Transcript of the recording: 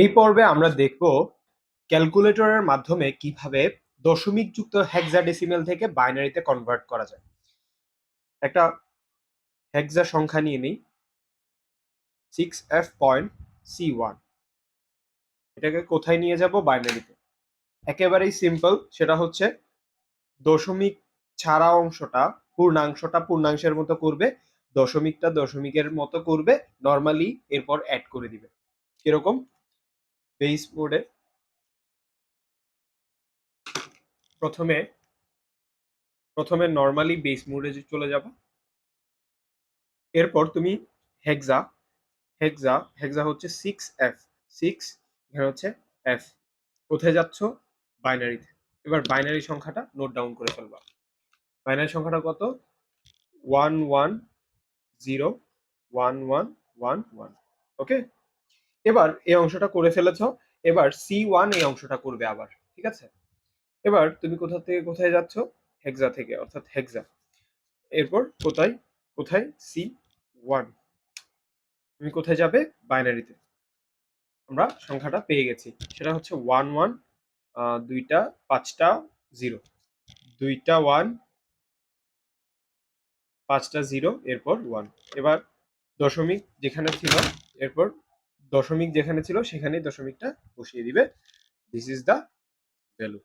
এই পর্বে আমরা দেখব ক্যালকুলেটরের মাধ্যমে কীভাবে দশমিক যুক্ত হেক্সাডেসিমেল থেকে বাইনারিতে কনভার্ট করা যায়। একটা হেক্সা সংখ্যা নিয়ে নিই। Six F point C one এটাকে কোথায় নিয়ে যাব? বাইনারিতে। একেবারেই সিম্পল সেটা হচ্ছে দশমিক ছাড়া অংশটা, পূর্ণাংশটা পূর্ণাংশের মতো করবে, দশমিকটা দশমিকের মতো করবে নর্মালি এরপর অ্যাড করে দিবে। কীরকম? বেস মোডে প্রথমে প্রথমে নর্মালি বেস মোডে চলে যাবা, এরপর তুমি হেক্সা হেক্সা হেক্সা হচ্ছে সিক্স এফ সিক্স এখানে হচ্ছে এফ কোথায় যাচ্ছ? বাইনারিতে এবার বাইনারি সংখ্যাটা নোট ডাউন করে ফেলবা বাইনারি সংখ্যাটা কত? One one zero one one one one okay এবার এই অংশটা করে ফেলেছ, এবার সি ওয়ান এই অংশটা করবে আবার, ঠিক আছে? এবার তুমি কোথা থেকে কোথায় যাচ্ছ? হেক্সা থেকে, অর্থাৎ হেক্সা। এরপর কোথায়? কোথায়? সি ওয়ান তুমি কোথায় যাবে? বাইনারিতে। আমরা সংখ্যাটা পেয়ে গেছি। সেটা হচ্ছে ওয়ান ওয়ান দুইটা, পাঁচটা, জিরো। দুইটা ওয়ান পাঁচটা, জিরো, এরপর ওয়ান এবার দশমিক যেখানে ছিল, এরপর দশমিক যেখানে ছিল সেখানেই দশমিকটা বসিয়ে দিবে। This is the value